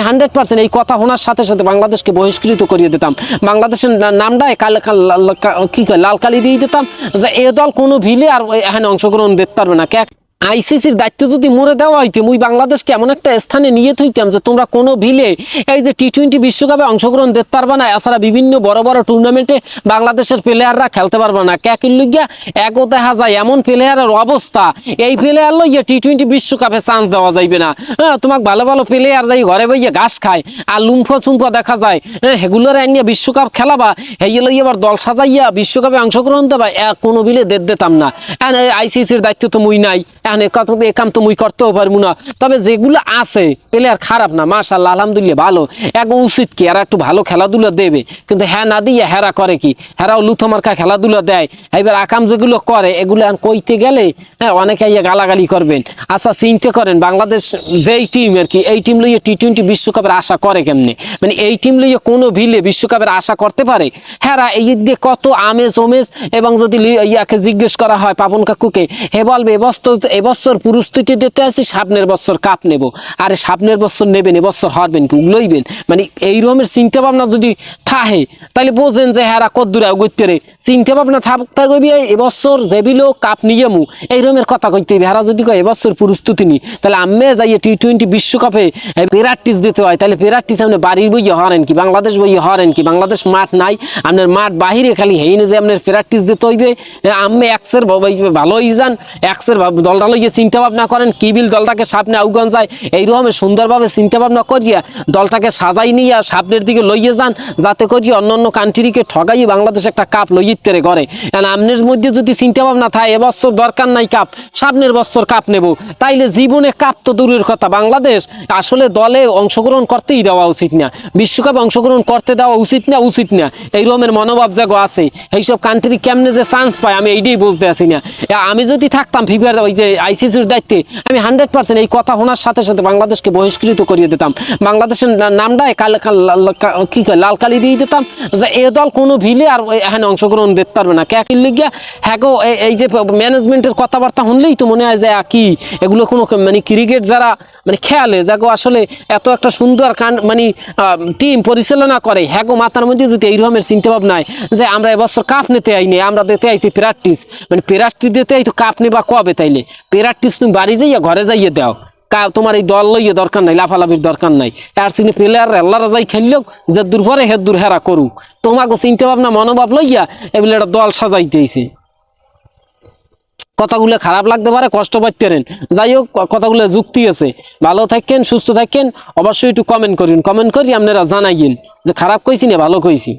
আমি hundred percent এই কথা শোনার সাথে সাথে বাংলাদেশকে বহিষ্কৃত করিয়ে দিতাম। বাংলাদেশের নামটা নামটায় কাল কি কয়? লাল কালি দিয়ে দিতাম। যে এ দল কোনো ভিলে আর এখানে অংশগ্রহণ দেখতে পারবে না। আইসিসির দায়িত্ব যদি মরে দেওয়া হইতো, মুই বাংলাদেশকে এমন একটা স্থানে নিয়ে থইতাম যে তোমরা কোনো ভিলে এই যে টি টোয়েন্টি বিশ্বকাপে অংশগ্রহণ দেখতে পারবে না, এছাড়া বিভিন্ন বড় বড় টুর্নামেন্টে বাংলাদেশের প্লেয়াররা খেলতে পারবে না। কে কিনলিগিয়া একও দেখা যায়, এমন প্লেয়ারের অবস্থা। এই প্লেয়ার লইয়া টি টোয়েন্টি বিশ্বকাপে চান্স দেওয়া যাইবে না। হ্যাঁ তোমাকে ভালো ভালো প্লেয়ার যাই ঘরে বইয়ে ঘাস খায়, আর লুম্ফো চুম্ফো দেখা যায়। হ্যাঁ হেগুলোর আনিয়া বিশ্বকাপ খেলাবা হেয়ে লইয়া আবার দল সাজাইয়া বিশ্বকাপে অংশগ্রহণ দেবা কোনো বিলে দেড় দিতাম না। আইসিসির দায়িত্ব তো মুই নাই। এ কথা- এ কাম তো মুই করতেও পারব না। তবে যেগুলো আছে প্লেয়ার খারাপ না মাশাল্লাহ আলহামদুলিল্লাহ, ভালো। এক উচিত কি, এরা একটু ভালো খেলাধুলা দেবে। কিন্তু হ্যাঁ না দিয়ে হেরা করে কি? হেরাও লুথমার্কা খেলাধুলা দেয়। এবার আকাম যেগুলো করে, এগুলো কইতে গেলে হ্যাঁ অনেকে ইয়ে গালাগালি করবেন। আচ্ছা চিন্তা করেন, বাংলাদেশ যেই টিম আর কি, এই টিম লইয়ে টি টোয়েন্টি বিশ্বকাপের আশা করে কেমনে? মানে এই টিম লইয়ে কোনো ভিলে বিশ্বকাপের আশা করতে পারে? হ্যাঁ এই দিয়ে কত আমেজ, ওমেজ, এবং যদি ইয়াকে জিজ্ঞেস করা হয় পাবন কাকুকে, হে বলবে এবছর এবছর প্রস্তুতি দিতে আছি, সামনের বছর কাপ নেব। আরে সামনের বছর নেবেন এবছর হারবেন কি, উগলইবেন? মানে এই রকমের চিন্তা ভাবনা যদি থাহে তাহলে বোঝেন যে হ্যাঁ কত দূরে গইতে রে চিন্তা ভাবনা থাকতে এই এবছর জেবিলো কাপ নিয়ে মু, এই রকমের কথা কইতে হইবে। হেরা যদি কয় এবছর প্রস্তুতি নি তাহলে আমি যাইয়ে টি টোয়েন্টি বিশ্বকাপে প্র্যাকটিস দিতে হয়। তাহলে প্র্যাকটিস আপনি বাড়ির বইয়ে হরেন কি, বাংলাদেশ বইয়ে হরেন কি, বাংলাদেশ মাঠ নাই, আপনার মাঠ বাহিরে খালি হেইনে যে আপনার প্র্যাকটিস দিতে হইবে। আমি এক্সের ভালোই যান, এক্সের দলটা লইয়ে চিন্তা ভাবনা করেন কি বিল দলটাকে সামনে আউগন যায় এইরকম সুন্দরভাবে চিন্তা ভাবনা করিয়া দলটাকে সাজাই নিয়ে সামনের দিকে লইয়ে যান, যাতে করি অন্য অন্য কান্ট্রিকে ঠগাই বাংলাদেশ একটা কাপ লইয়ে পেরে করে কারণ আমনের মধ্যে যদি চিন্তা ভাবনা থাকে, এবছর দরকার নাই কাপ, সামনের বছর কাপ নেব। তাইলে জীবনে কাপ তো দূরের কথা। বাংলাদেশ আসলে দলে অংশগ্রহণ করতেই দেওয়া উচিত না। বিশ্বকাপে অংশগ্রহণ করতে দেওয়া উচিত না উচিত না। এই রকমের মনোভাব জাগো আছে। এইসব কান্ট্রি কেমনে যে চান্স পায়, আমি এইটাই বুঝতে আছি না। আমি যদি থাকতাম ফিফার ওই যে আইসিসির দায়িত্বে আমি হান্ড্রেড পার্সেন্ট এই কথা শোনার সাথে সাথে বাংলাদেশকে বহিষ্কৃত করিয়ে দিতাম। বাংলাদেশের নামটায় কাল কা- কয়, লাল কালি দিয়ে দিতাম যে এ দল কোনো ভিলে আর এখানে অংশগ্রহণ দেখতে পারবে না। কে কিনলে গিয়া হ্যাঁ এই- যে ম্যানেজমেন্টের কথাবার্তা শুনলেই তো মনে হয় যে কি? এগুলো কোনো মানে ক্রিকেট যারা মানে খেয়ালে যাগো আসলে এত একটা সুন্দর কান মানে টিম পরিচালনা করে। হ্যাঁ গো, মাথার মধ্যে যদি এই রকমের চিন্তা ভাবনায় যে, আমরা এবছর কাপ নিতে আইনি, আমরা দিতে আইছি প্র্যাকটিস মানে প্র্যাকটিস দিতে আই তো কাপ নেবা কবে তাইলে? প্র্যাকটিস তুমি বাড়ি যাইয়া, ঘরে যাইয়ে দাও। কা, তোমার এই দল লইয়ে দরকার নাই, লাফালাফির দরকার নাই। আর সিনি প্লেয়ার আল্লাহরা যাই খেললেও যে দূর পরে হে দূর হেরা করুক। তোমাকে চিন্তা ভাবনা, মনোভাব লইয়া এগুলো একটা দল সাজাইতেইছে কথাগুলো খারাপ লাগতে পারে, কষ্ট পাইতে পারেন। যাই হোক কথাগুলো যুক্তি আছে। ভালো থাকেন, সুস্থ থাকেন, অবশ্যই একটু কমেন্ট করুন কমেন্ট করি আপনারা জানাইয়েন যে খারাপ কইছি না, ভালো কইছি।